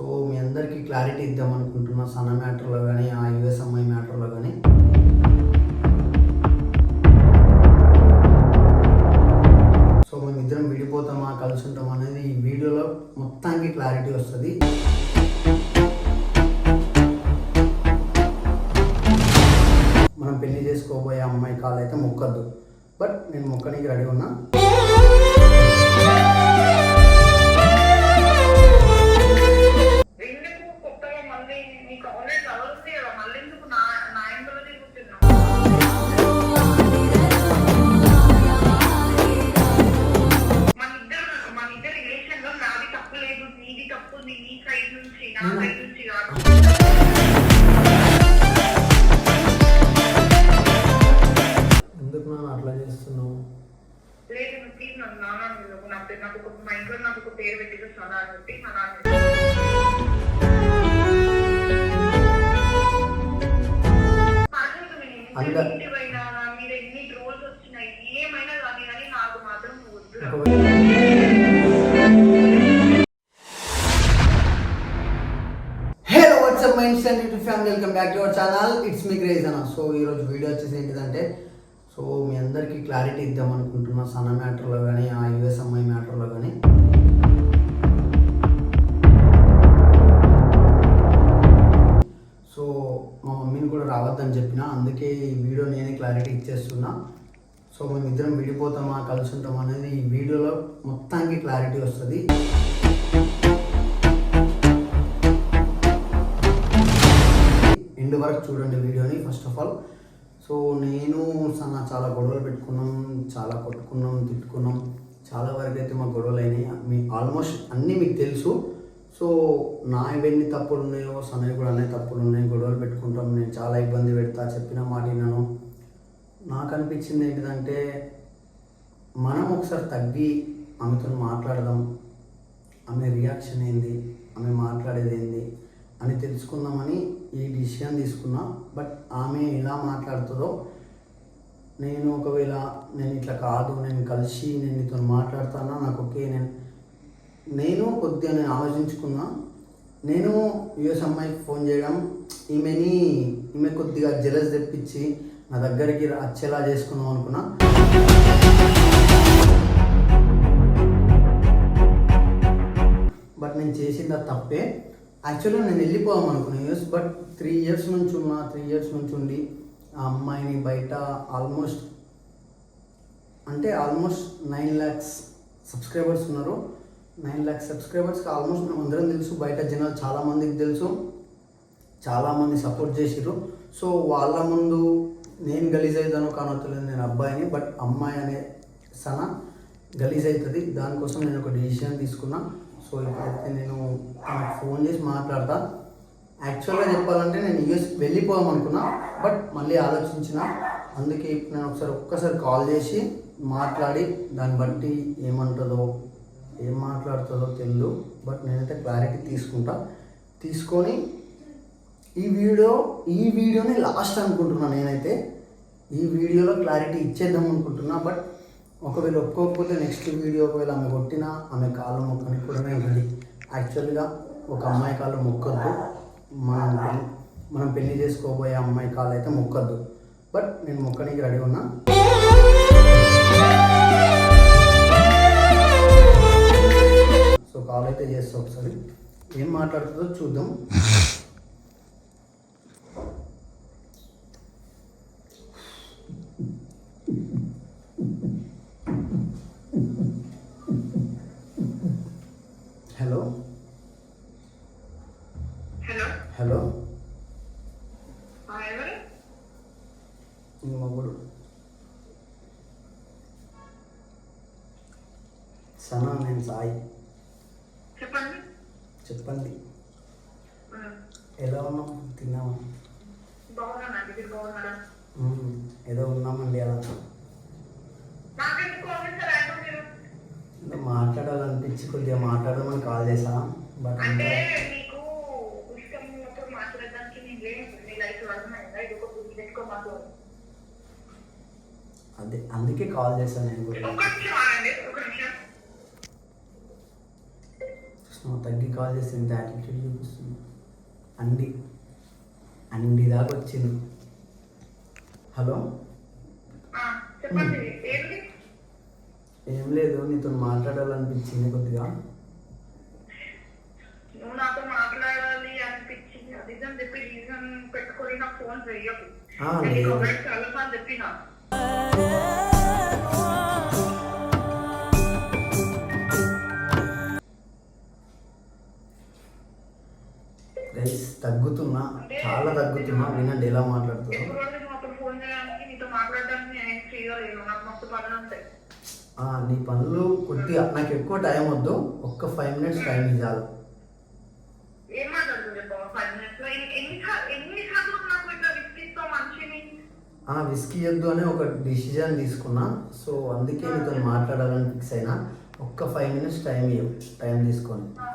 So మీ అందరికీ clarity ఇద్దాం అనుకుంటున్నా సన్న మ్యాటర్లో కానీ ఆ యుఎస్ఎంఐ అమ్మాయి మ్యాటర్లో కానీ. సో మేమిద్దరం విడిపోతామా కలిసి ఉంటామా అనేది ఈ వీడియోలో మొత్తానికి క్లారిటీ వస్తుంది. మనం పెళ్ళి చేసుకోబోయే అమ్మాయి కాల్ అయితే మొక్కద్దు. బట్ నేను మొక్కడానికి రెడీ ఉన్నా. లేదు నువ్వు ప్లీజ్ నన్ను నాన్న నువ్వు నా పేరు నాకు ఒక మా ఇంట్లో నాకు ఒక పేరు పెట్టి సనా అని చెప్పి మా నాన్న మీద ఎన్ని ట్రోల్స్ వచ్చినాయి ఏమైనా కానీ కానీ నాకు మాత్రం family welcome back to our channel it's me craze అన్న సో ఈరోజు వీడియో వచ్చేసి ఏంటిదంటే సో మీ అందరికీ క్లారిటీ ఇద్దాం అనుకుంటున్నా సన్న మ్యాటర్లో కానీ ఆ యుఎస్ అమ్మాయి మ్యాటర్లో కానీ. సో మా మమ్మీని కూడా రావద్దని చెప్పిన అందుకే ఈ వీడియో నేనే క్లారిటీ ఇచ్చేస్తున్నా. సో మేమిద్దరం విడిపోతామా కలిసి ఉంటామా అనేది ఈ వీడియోలో మొత్తానికి క్లారిటీ వస్తుంది. ఎండ్ వరకు చూడండి వీడియోని ఫస్ట్ ఆఫ్ ఆల్. సో నేను సన్న చాలా గొడవలు పెట్టుకున్నాం చాలా కొట్టుకున్నాం తిట్టుకున్నాం. చాలా వరకు అయితే మా గొడవలు అయినాయి. మీ ఆల్మోస్ట్ అన్నీ మీకు తెలుసు. సో నా ఇవన్నీ తప్పులు ఉన్నాయో సన్నయ్య కూడా అన్నీ తప్పులు ఉన్నాయి గొడవలు పెట్టుకుంటాం. నేను చాలా ఇబ్బంది పెడతా చెప్పిన మాట విన్నాను నాకు అనిపించింది ఏంటిదంటే మనం ఒకసారి తగ్గి ఆమెతో మాట్లాడదాం. ఆమె రియాక్షన్ ఏంది? ఆమె మాట్లాడేది ఏంది? అని తెలుసుకుందామని ఈ డిసిషన్ తీసుకున్నా. బట్ ఆమె ఎలా మాట్లాడుతుందో నేను ఒకవేళ నేను ఇట్లా కాదు నేను కలిసి నేను నీతో మాట్లాడతానా నాకు ఓకే నేను నేను కొద్దిగా నేను ఆలోచించుకున్నా. నేను యుఎస్ అమ్మాయికి ఫోన్ చేయడం ఈమెని ఈమె కొద్దిగా జలస్ తెప్పించి నా దగ్గరికి వచ్చేలా చేసుకుందాం అనుకున్నా. బట్ నేను చేసింది తప్పే. యాక్చువల్గా నేను వెళ్ళిపోదాం అనుకున్నాను యూఎస్ బట్ త్రీ ఇయర్స్ నుంచి ఉన్నా త్రీ ఇయర్స్ నుంచి ఉండి ఆ అమ్మాయిని బయట ఆల్మోస్ట్ అంటే ఆల్మోస్ట్ నైన్ ల్యాక్స్ సబ్స్క్రైబర్స్ ఉన్నారు. నైన్ ల్యాక్స్ సబ్స్క్రైబర్స్కి ఆల్మోస్ట్ మేము అందరం తెలుసు బయట జనాలు చాలామందికి తెలుసు చాలామంది సపోర్ట్ చేసిరు సో వాళ్ళ ముందు నేను గలీజ్ అవుతానో కానొత్తలేదు నేను అబ్బాయిని బట్ అమ్మాయి అనే సన గలీజ్ అవుతుంది. దానికోసం నేను ఒక డిసిషన్ తీసుకున్నా. సో ఇప్పుడైతే నేను ఫోన్ చేసి మాట్లాడతా. యాక్చువల్గా చెప్పాలంటే నేను యూఎస్ వెళ్ళిపోదాం అనుకున్నా బట్ మళ్ళీ ఆలోచించిన. అందుకే ఇప్పుడు నేను ఒకసారి ఒక్కసారి కాల్ చేసి మాట్లాడి దాన్ని బట్టి ఏమంటుందో ఏం మాట్లాడుతుందో తెలియదు బట్ నేనైతే క్లారిటీ తీసుకుంటా. తీసుకొని ఈ వీడియో ఈ వీడియోని లాస్ట్ అనుకుంటున్నా నేనైతే. ఈ వీడియోలో క్లారిటీ ఇచ్చేద్దాం అనుకుంటున్నా బట్ ఒకవేళ ఒప్పుకోకపోతే నెక్స్ట్ వీడియో ఒకవేళ ఆమె కొట్టినా ఆమె కాలం మొక్కని కూడా ఉన్నది రెడీ యాక్చువల్గా ఒక అమ్మాయి కాళ్ళు మొక్కొద్దు. మనం మనం పెళ్ళి చేసుకోబోయే అమ్మాయి కాళ్ళు అయితే మొక్కొద్దు. బట్ నేను మొక్కనికి రెడీ ఉన్నా. సో కాల్ అయితే చేస్తా ఒకసారి. ఏం మాట్లాడుతుందో చూద్దాం. హలో? మొగుడు. సనా నేను సాయి. చెప్పండి. ఎలా ఉన్నాం తిన్నామా. ఏదో ఉన్నామండి అలా. మాట్లాడాలనిపించి కొద్దిగా మాట్లాడమని కాల్ చేసా బట్ అంటే అంటే మీకు ఇష్టం ఉన్నప్పుడు మాట్లాడడానికి నేను లేదు మీ లైఫ్ అర్థమైందా ఇది ఒక గుర్తు పెట్టుకో మాకు అదే అందుకే కాల్ చేశాను నేను కూడా. తగ్గి కాల్ చేసి ఎంత యాటిట్యూడ్ చూపిస్తుంది. అండి అండి దాకా వచ్చింది. హలో? ఏం లేదు నీతో మాట్లాడాలనిపించింది కొద్దిగా. నువ్వు నాతో మాట్లాడాలి అనిపించింది. అని చెప్పి రీజన్ పెట్టుకొని నాకు ఫోన్ చెయ్యకు. చాలా సార్లు చెప్పిన. గైస్ తగ్గుతున్నా చాలా తగ్గుతున్నా. వినండి ఎలా మాట్లాడుతున్నా? నీ పనులు కొద్దిగా నాకు ఎక్కువ టైం వద్దు. ఒక్క ఫైవ్ మినిట్స్ టైం ఇవ్వాలి ఏం మాట్లాడుతుంది చెప్పు ఫైవ్ మినిట్స్లో ఎన్ని- ఎన్నిసార్లు ఎన్నిసార్లు నాకు ఇట్లా విసిగిస్తావు మనిషిని ఆ విస్కీ వద్దు అని ఒక డిసిజన్ తీసుకున్నా. సో అందుకే నీతో మాట్లాడాలని ఫిక్స్ అయినా. ఒక్క ఫైవ్ మినిట్స్ టైం ఇవ్వు టైం తీసుకొని. ఆ,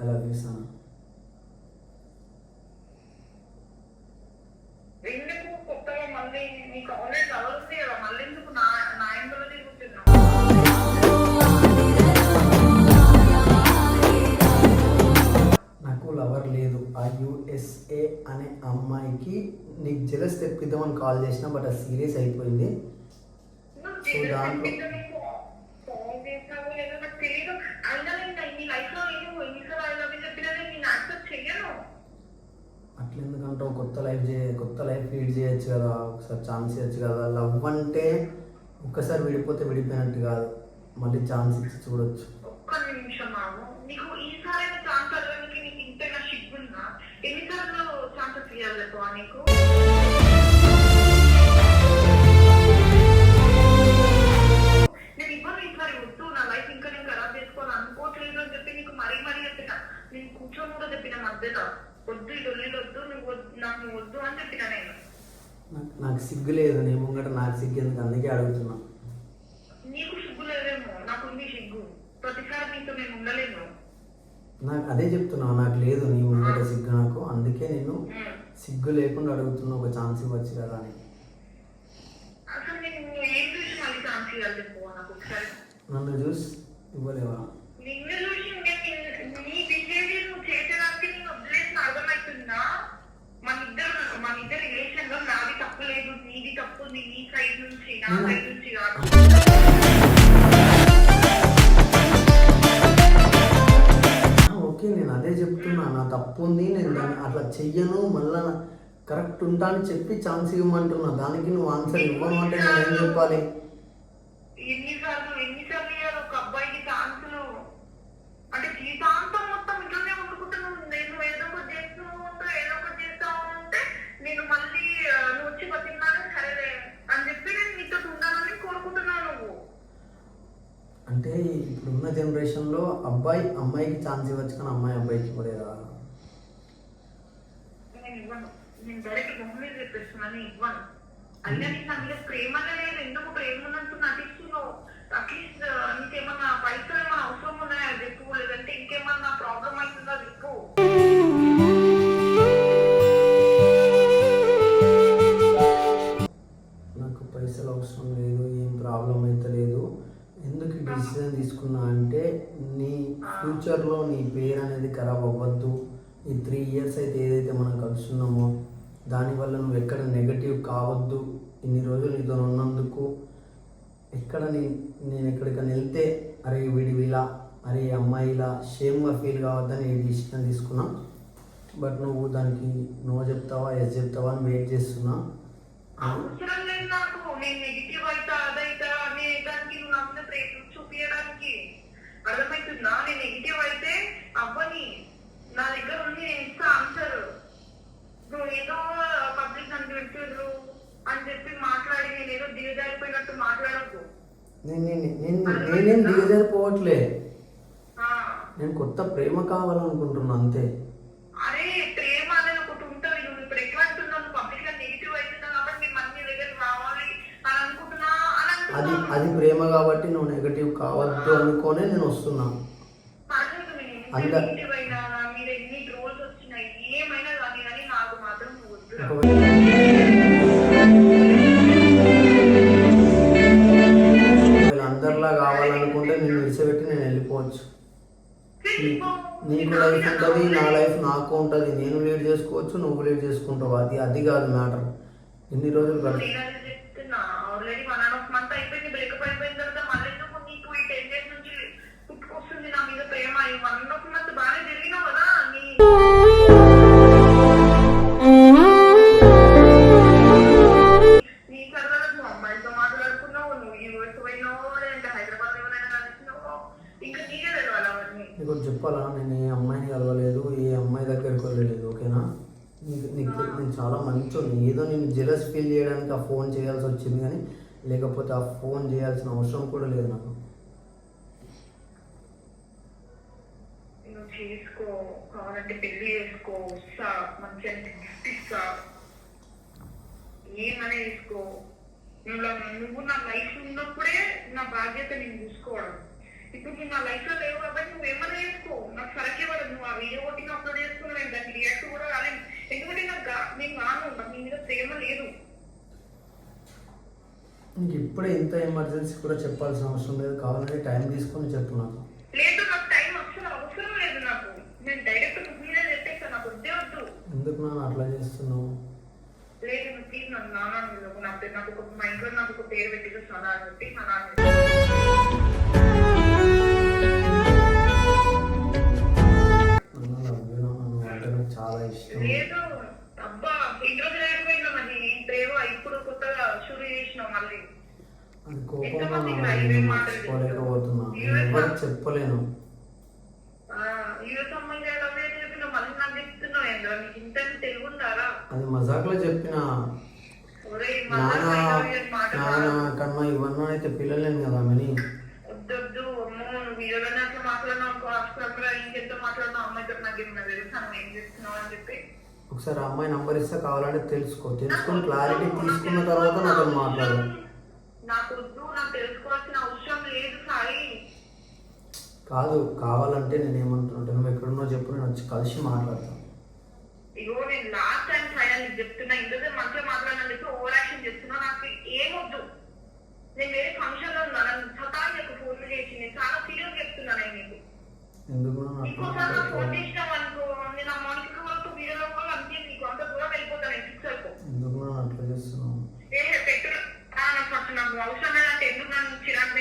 అలా చూసాను నీకు లవర్ లేదు. ఆ యుఎస్ఏ అనే అమ్మాయికి నీకు జలస్ తెప్పిద్దామని కాల్ చేసిన బట్ అది సీరియస్ అయిపోయింది. సో దాంట్లో- అంటే నీకు. ఫోన్ చేసావో లేదో నాకు తెలియదు అయినా నేను నీ లైఫ్లో నేను ఎన్నిసార్లు ఐ లవ్ యూ చెప్పినా నేను నేను యాక్సెప్ట్ చెయ్యను. అట్లా ఎందుకంటావు కొత్త లైఫ్ చే కొత్త లైఫ్ లీడ్ చేయొచ్చు కదా. ఒకసారి ఛాన్స్ ఇవ్వచ్చు కదా. లవ్ అంటే ఒక్కసారి విడిపోతే విడిపోయినట్టు కాదు. మళ్ళీ ఛాన్స్ ఇచ్చి చూడొచ్చు ఒక్క నిమిషం మాము నీకు ఈసారైనా ఛాన్స్ అడగడానికి నీకు ఇంతగా సిగ్గుందా ఎన్నిసార్లు ఛాన్సెస్ నీకు నేను ఇవ్వను ఈసారి వద్దు. నా లైఫ్ ఇంకా నేను ఖరాబ్ చేసుకోవాలి అనుకోవట్లేదు అని చెప్పి నీకు మరీ మరీ చెప్పిన. నేను కూర్చొని కూడా చెప్పిన మధ్యలో. వద్దు ఈ డొల్లీలు వద్దు నువ్వు వద్దు నాకు వద్దు అని చెప్పిన నేను. నాకు నాకు సిగ్గు లేదు. నీ ముంగట నాకు సిగ్గు ఎందుకు? అందుకే అడుగుతున్నా. నీకు సిగ్గు లేదేమో. నాకు ఉంది సిగ్గు. ప్రతిసారి నీతో నేను ఉండలేను. నాకు అదే చెప్తున్నావు. నాకు లేదు నీ ముంగట సిగ్గు నాకు. అందుకే నేను. సిగ్గు లేకుండా అడుగుతున్నా ఒక ఛాన్స్ ఇవ్వచ్చు కదా అని. నన్ను చూసి ఇవ్వలేవా? నాది తప్పు లేదు నీది తప్పు ఉంది నీ సైడ్ నుంచి నా సైడ్ నుంచి కాదు. తప్పు ఉంది నేను దాన్ని అట్లా చెయ్యను మళ్ళా కరెక్ట్ ఉంటా అని చెప్పి ఛాన్స్ ఇవ్వమంటున్నా. దానికి నువ్వు ఆన్సర్ ఇవ్వను అంటే నేను ఏం చెప్పాలి? ఎన్నిసార్లు ఎన్నిసార్లు ఇయ్యాలి ఒక అబ్బాయికి ఛాన్సులు? అంటే జీవితాంతం మొత్తం ఇట్లనే వండుకుంటున్నావు నేను ఏదో ఒకటి చేస్తూ ఉంటా ఏదో ఒకటి చేస్తా ఉంటే నేను మళ్ళీ ఆ, నువ్వు వచ్చి బతిన్నాను సరేలే అని చెప్పి నేను నీతో ఉండాలని కోరుకుంటున్నాను నువ్వు. అంటే ఇప్పుడున్న జనరేషన్లో అబ్బాయి అమ్మాయికి ఛాన్స్ ఇవ్వచ్చు కానీ అమ్మాయి అబ్బాయికి ఇవ్వలేదా నేను ఇవ్వను నేను డైరెక్ట్ మొహం మీద చెప్పేస్తున్నాను ఇవ్వను. అయినా నీకు నా మీద ప్రేమనే లేదు ఎందుకు ప్రేమ ఉన్నట్టు నటిస్తున్నావు అట్లీస్ట్ నీకేమన్నా పైసలు దానివల్ల నువ్వు ఎక్కడ నెగటివ్ కావద్దు. ఇన్ని రోజులు నీతో ఉన్నందుకు ఎక్కడ నీ నేను ఎక్కడికైనా వెళ్తే అరే వీడి ఇలా అరే అమ్మాయి ఇలా షేమ్గా ఫీల్ కావద్దని ఈ డిసిషన్ తీసుకున్నా. బట్ నువ్వు దానికి నో చెప్తావా ఎస్ చెప్తావా అని వెయిట్ చేస్తున్నా. అవసరం లేదు నాకు. నేను నెగిటివ్ అయితే అనే దానికి నువ్వు నా చూపించడానికి అర్థమవుతుందా? నేను నెగిటివ్ అయితే అవ్వని నా దగ్గర ఉంది నేను ఇస్తా ఆన్సర్ నువ్వు ఏదో పబ్లిక్ నన్ను పెట్టారు అని చెప్పి మాట్లాడి నేను ఏదో దిగజారిపోయినట్టు మాట్లాడకు. నేను దిగజారిపోవట్లే. నేను కొత్త ప్రేమ కావాలనుకుంటున్నా అంతే. అరే ప్రేమ అనేది ఒకటి ఉంటుంది నువ్వు ఇప్పుడు ఎట్లా అంటున్నావు? నువ్వు పబ్లిక్గా నెగిటివ్ అవుతున్నావు కాబట్టి నేను మళ్ళీ దగ్గర రావాలి అని అనుకుంటున్నా అని అది అది ప్రేమ కాబట్టి నువ్వు నెగటివ్ కావద్దు అనుకోనే నేను వస్తున్నా. పర్లేదు నేను ఎంత అంద- లైఫ్ ఉంటుంది నా లైఫ్ నాకు ఉంటుంది నేను లీడ్ చేసుకోవచ్చు నువ్వు లీడ్ చేసుకుంటావు అది అది కాదు మ్యాటర్. ఎన్ని రోజులు నేను ఫీల్ ఆ ఫోన్ చేయాల్సి వచ్చింది కానీ లేకపోతే ఆ ఫోన్ చేయాల్సిన అవసరం కూడా లేదు నాకు. నువ్వు చేసుకో కావాలంటే పెళ్ళి చేసుకో వస్తా మంచిగా గిఫ్ట్ ఇస్తా ఏమనే చేసుకో? నువ్వు నా- లైఫ్ ఉన్నప్పుడే నా బాధ్యత నేను చూసుకోవడం. ఇప్పుడు నువ్వు నా లైఫ్లో లేవు కాబట్టి నువ్వు ఏమైనా చేసుకో. నాకు సరకే నువ్వు ఆ వీడియో కొట్టి అప్లోడ్ చేసుకుని నేను దాన్ని రియాక్ట్ కూడా కాలేదు ఎందుకంటే నాకు గా- నేను కాను నాకు నీ మీద ప్రేమ లేదు నీకు ఇప్పుడే ఇంత ఎమర్జెన్సీ కూడా చెప్పాల్సిన అవసరం లేదు. కావాలంటే టైం తీసుకొని చెప్పు నాకు. లేదు నాకు టైం అసలు అవసరం లేదు నాకు. నేను డైరెక్ట్ నువ్వు మీదే చెప్పేస్తాను నాకు వద్దే వద్దు. ఎందుకు నాన్న అట్లా చేస్తున్నావు? లేదు ప్లీజ్ నన్ను నాన్న నాకు ఒక మా ఇంట్లో నాకు ఒక పేరు పెట్టి సనా అని చెప్పి మా నాన్న నాకు చాలా ఇష్టం. లేదు అబ్బా రోజులు అయిపోయిందా మరి? ప్రేమ? ఇప్పుడు కొత్తగా షురు చేసినావు మళ్ళీ అది కోపం నాన్న నేను మర్చిపోలేకపోతున్నా నేను ఎవరికి చెప్పలేను. అదే మజాక్లో చెప్పిన. కన్నా ఇవన్నీ అయితే పిల్లలేను కదా మని వీడియోలోనే అట్లా అసలు ఇంకెంత అమ్మాయితో నాకు తెలుసా? ఏం చేస్తున్నావు అని చెప్పి. ఒకసారి అమ్మాయి నంబర్ ఇస్తే కావాలంటే తెలుసుకో. తెలుసుకొని క్లారిటీ తీసుకున్న తర్వాత నాతో మాట్లాడు. కాదు కావాలంటే నేను ఏమంటున్నా నువ్వు ఎక్కడున్నో చెప్పు నేను వచ్చి కలిసి మాట్లాడతాను నేను లాస్ట్ టైం నీకు చెప్తున్నా మంచిగా ఓవర్ యాక్షన్ నాకు ఏమొద్దు నేను వేరే ఫంక్షన్లో ఉన్నా నన్ను సతాయి ఒక ఫోన్ చేసి నేను చాలా సీరియస్ చెప్తున్నా నేను నీకు ఎందుకు ఫోన్? చేసినావు అనుకో నేను ఆ మౌనిక వాళ్ళతో వీడియోలో కూడా అంతే నీకు అంత దూరం వెళ్ళిపోతాను నేను ఫిక్స్ అయిపో ఎందుకు నన్ను అట్లా చేస్తున్నావు ఏ పెట్టు ఆ, నాకు అసలు నాకు అవసరం లేదంటే ఎందుకు నన్ను చిరాకు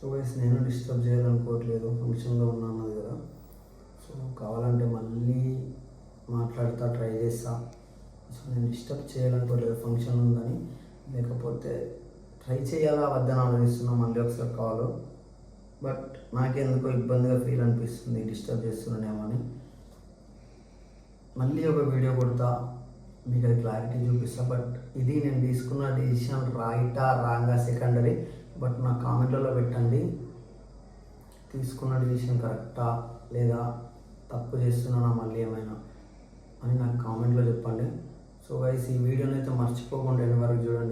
సో వైస్ నేను డిస్టర్బ్ చేయాలనుకోవట్లేదు. ఫంక్షన్లో ఉన్నాను కదా. సో కావాలంటే మళ్ళీ మాట్లాడతా ట్రై చేస్తా. సో నేను డిస్టర్బ్ చేయాలనుకోవట్లేదు. ఫంక్షన్ ఉందని. లేకపోతే ట్రై చేయాలా వద్దని ఆలోచిస్తున్నా మళ్ళీ ఒకసారి కాల్. బట్ నాకెందుకో ఇబ్బందిగా ఫీల్ అనిపిస్తుంది డిస్టర్బ్ చేస్తున్నానేమో అని. మళ్ళీ ఒక వీడియో కొడతా మీకు అది క్లారిటీ చూపిస్తా. బట్ ఇది నేను తీసుకున్న డిసిషన్ రైటా రాంగా సెకండరీ. బట్ నా కామెంట్లలో పెట్టండి తీసుకున్న డిసిషన్ కరెక్టా లేదా తప్పు చేస్తున్నానా మళ్ళీ ఏమైనా అని నాకు కామెంట్లో చెప్పండి. సో గైస్ ఈ వీడియోని అయితే మర్చిపోకుండా ఎన్ని వరకు చూడండి.